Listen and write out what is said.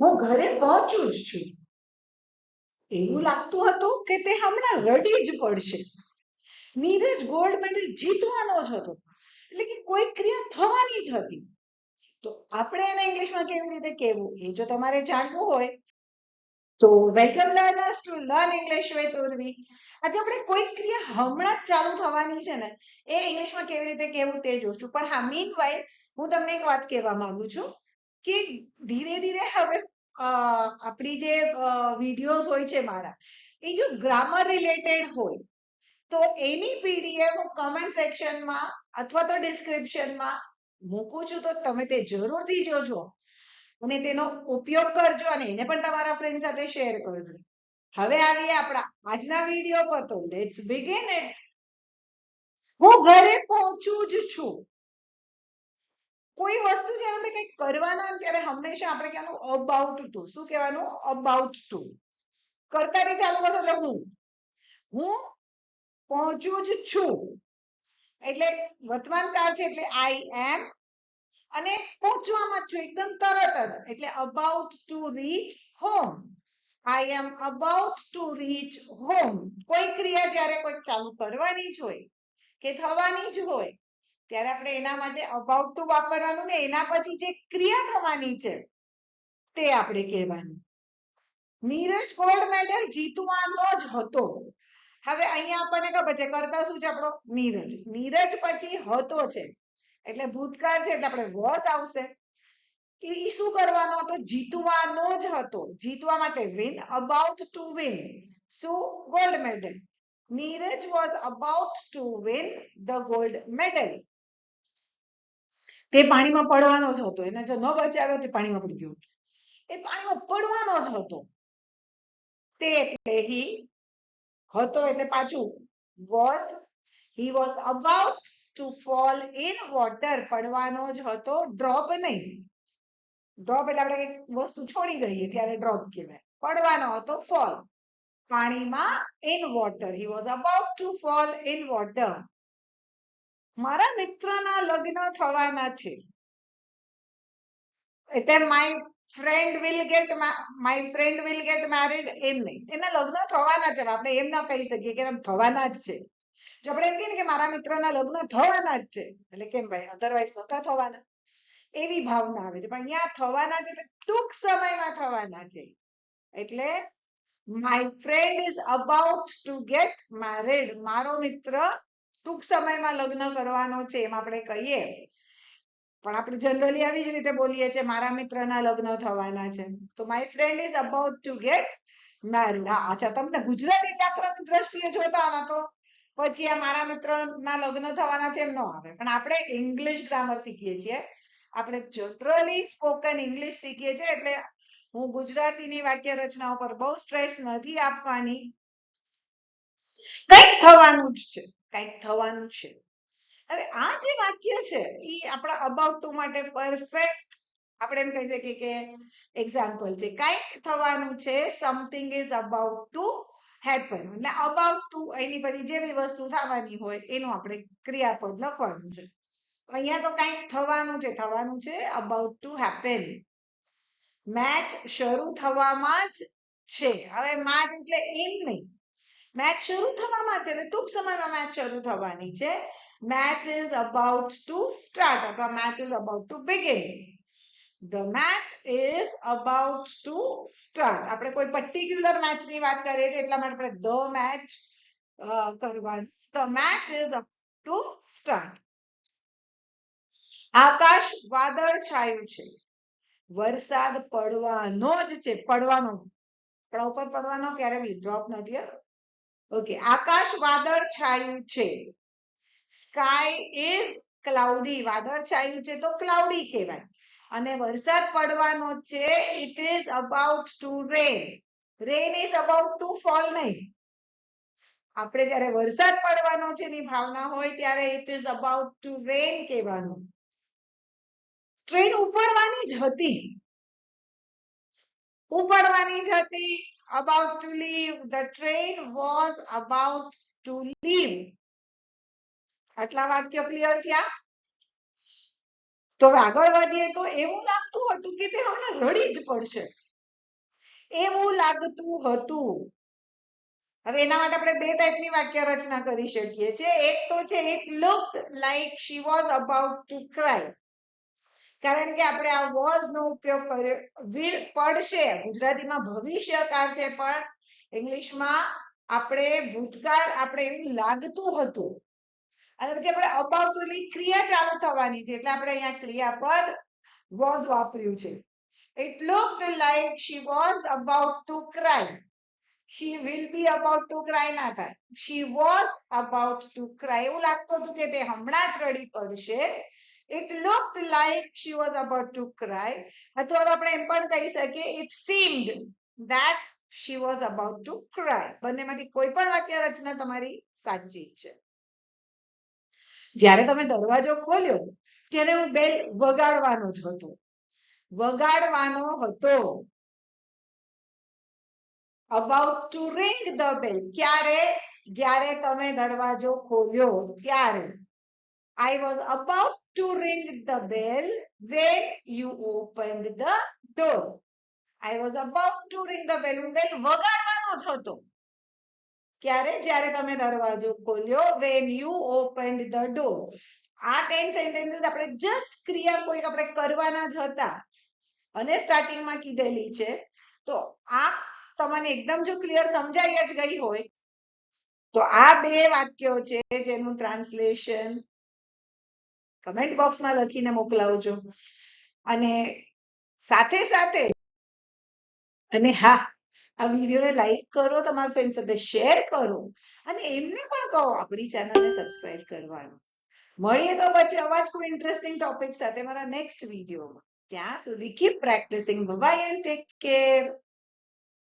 હું ઘરે પહોંચું જ છું. એવું લાગતું હતું કે તે હમણાં રડી જ પડશે. નીરજ ગોલ્ડ મેડલ જીતવાનો જ હતો. એટલે કે કોઈ ક્રિયા થવાની જ હતી. તો આપણે એને ઇંગ્લિશમાં કેવી રીતે કહેવું? એ જો તમારે જાણવું હોય. તો welcome learners to learn English with Urvi. આજે આપણે કોઈ ક્રિયા હમણાં જ ચાલુ થવાની છે ને, એ ઇંગ્લિશમાં કેવી રીતે કહેવું તે જોશું. પણ હા મીન વાઇલ હું તમને એક વાત કહેવા માંગુ છું. કે ધીરે ધીરે હવે આપણી જે વિડીયોઝ હોય છે મારા, એ જો ગ્રામર રિલેટેડ હોય, તો એની પીડીએફ હું કમેન્ટ સેક્શનમાં અથવા તો ડિસ્ક્રિપ્શનમાં મૂકું છું, તો તમે તે જરૂરથી જોજો. અને તેનો ઉપયોગ કરજો અને એને પણ તમારા ફ્રેન્ડ સાથે શેર કરજો. હવે આવીએ આપણા આજના વીડિયો પર, તો લેટ્સ બિગિન ઇટ હું ઘરે પહોંચું જ છું. કોઈ વસ્તુ જ્યારે આપણે કંઈક કરવાના ત્યારે હંમેશા આપણે કહેવાનું અબાઉટ ટુ શું કહેવાનું? અબાઉટ ટુ કરતાની ચાલુ કરશો એટલે હું? હું પહોંચું જ છું. એટલે વર્તમાન કાળ છે એટલે આઈ એમ અને પહોંચવામાં છું. એકદમ તરત જ. એટલે about to reach home I am about to reach home કોઈ ક્રિયા જ્યારે કોઈ ચાલુ કરવાની જ હોય કે થવાની જ હોય ત્યારે આપણે એના માટે અબાઉટ ટુ વાપરવાનું ને એના પછી જે ક્રિયા થવાની છે, તે આપણે કહેવાનું. નીરજ ગોલ્ડ મેડલ જીતવાનો જ હતો. હવે અહીંયા આપણને ખબર છે, કરતા શું છે આપણો? નીરજ. નીરજ પછી હતો છે. એટલે ભૂતકાળ છે એટલે આપણે વોસ આવશે. કે ઈ શું કરવાનો હતો? જીતવાનો જ હતો. જીતવા માટે વિન અબાઉટ ટુ વિન શું gold medal. Neeraj was about to win the gold medal તે પાણીમાં પડવાનો જ હતો. એને જો ન બચાવ્યો તે પાણીમાં પડી ગયો. એ પાણીમાં પડવાનો જ હતો. તે એટલે હી હતો એટલે પાછું was he was about to fall in water પડવાનો જ હતો. ડ્રોપ નહીં. ડ્રોપ એટલે આપણે વસ્તુ છોડી દઈએ ત્યારે ડ્રોપ કહેવાય. પડવાનો હતો ફોલ પાણીમાં in water he was about to fall in water મારા મિત્રના લગ્ન થવાના છે. એટલે my friend will get my friend will get married એમ નહીં. એના લગ્ન થવાના છે. આપણે એમ ના કહી શકીએ કે થવાના જ છે. જો આપણે એમ કહીએ કે મારા મિત્રના લગ્ન થવાના જ છે, એટલે કેમ ભાઈ? અધરવાઇઝ નતા થવાના. એવી ભાવના આવે છે. પણ અહીંયા થવાના છે, એટલે ટૂંક સમયમાં થવાના છે. એટલે my friend is about to get married મારો મિત્ર ટૂંક સમયમાં લગ્ન કરવાનો છે એમ આપણે કહીએ. પણ આપણે જનરલી આવી જ રીતે બોલીએ છીએ, મારા મિત્રના લગ્ન થવાના છે. તો my friend is about to get married અચ્છા, તમને ગુજરાતી વ્યાકરણ દ્રષ્ટિએ જોતા ના તો પછી આ મારા મિત્રના લગ્ન થવાના છે એમ ન આવે. પણ આપણે ઇંગ્લિશ ગ્રામર શીખીએ છીએ. આપણે જનરલી સ્પોકન ઇંગ્લિશ શીખીએ છીએ, એટલે હું ગુજરાતીની વાક્ય રચના ઉપર બહુ સ્ટ્રેસ નથી આપવાની. કંઈક થવાનું જ છે. કંઈક થવાનું છે. હવે આ જે વાક્ય છે, એ આપણા અબાઉટ ટુ માટે પરફેક્ટ આપણે એમ કહી શકીએ કે એક્ઝામ્પલ છે. કંઈક થવાનું છે something is about to happen એટલે અબાઉટ ટુ એની પછી જે બી વસ્તુ થવાની હોય, એનું આપણે ક્રિયાપદ લખવાનું છે. અહીંયા તો કંઈક થવાનું છે થવાનું છે અબાઉટ ટુ હેપન મેચ શરૂ થવામાં જ છે. હવે માચ એટલે એમ નહીં. મેચ શરૂ થવામાં છે એટલે ટૂંક સમયમાં મેચ શરૂ થવાની છે. Match is about to start અથવા match is about to begin the match is about to start આપણે કોઈ પર્ટિક્યુલર મેચની વાત કરીએ છીએ એટલા માટે આપણે ધ મેચ કરવાનું. The match is to start આકાશ વાદળ છાયું છે. વરસાદ પડવાનો જ છે. પડવાનો. આપણા ઉપર પડવાનો ક્યારે બી ડ્રોપ નથી ઓકે આકાશ વાદળ છાયું છે. સ્કાય ઇઝ ક્લાઉડી વાદળ છાયું છે તો ક્લાઉડી કહેવાય. અને વરસાદ પડવાનો છે it is about to rain rain is about to fall નહીં. આપણે જ્યારે વરસાદ પડવાનો છે એની ભાવના હોય ત્યારે it is about to rain કહેવાનું. ટ્રેન ઉપડવાની જ હતી. ઉપડવાની જ હતી. About to leave. The train was about to leave. આટલા વાક્યો ક્લિયર થયા? તો આગળ વધીએ તો એવું લાગતું હતું કે તે હમણાં રડી જ પડશે. એવું લાગતું હતું. હવે એના માટે આપણે બે ટાઈપની વાક્ય રચના કરી શકીએ છીએ. એક તો છે it look like she was about to cry કારણ કે આપણે આ વોઝ નો ઉપયોગ કર્યો will પડશે. ગુજરાતીમાં ભવિષ્યકાળ છે, પણ ઇંગ્લિશમાં આપણે ભૂતકાળ આપણે એવું લાગતું હતું. અને પછી આપણે અબાઉટ એટલે ક્રિયા ચાલુ થવાની છે, એટલે આપણે અહીંયા ક્રિયાપદ વોઝ વાપર્યું છે. It looked like she was about to cry she will be about to cry ના થાય. She was about to cry. એવું લાગતું હતું કે તે હમણાં જ રડી પડશે. It looked like she was about to cry. અથવા તો આપણે એમ પણ કહી શકીએ, it seemed that she was about to cry. બંનેમાંથી કોઈ પણ વાક્ય રચના તમારી સાચી છે. જ્યારે તમે દરવાજો ખોલ્યો, ત્યારે હું બેલ વગાડવાનો જ હતો. વગાડવાનો હતો. About to ring the bell ક્યારે? જ્યારે તમે દરવાજો ખોલ્યો, ત્યારે. I was about to ring the bell when you opened the door. I was about to ring the bell. બેલ વગાડવાનો જ હતો ક્યારે જ્યારે તમે દરવાજો ખોલ્યો, when you opened the door. આ ટેન સેન્ટેન્સીસ આપણે જસ્ટ ક્રિયા કોઈક આપણે કરવાના જ હતા અને સ્ટાર્ટિંગમાં કીધેલી છે તો આ તમને એકદમ જો ક્લિયર સમજાઈ જ ગઈ હોય, તો આ બે વાક્યો છે જેનું ટ્રાન્સલેશન કમેન્ટ બોક્સમાં લખીને મોકલાવજો. અને સાથે સાથે અને હા, આ વિડીયોને લાઈક કરો, તમારા ફ્રેન્ડ સાથે શેર કરો અને એમને પણ કહો આપણી ચેનલને સબસ્ક્રાઇબ કરવાનું. મળીએ તો પછી અવાજ કોઈ ઇન્ટરેસ્ટિંગ ટોપિક સાથે મારા નેક્સ્ટ વિડીયોમાં. ત્યાં સુધી keep practising bye and take care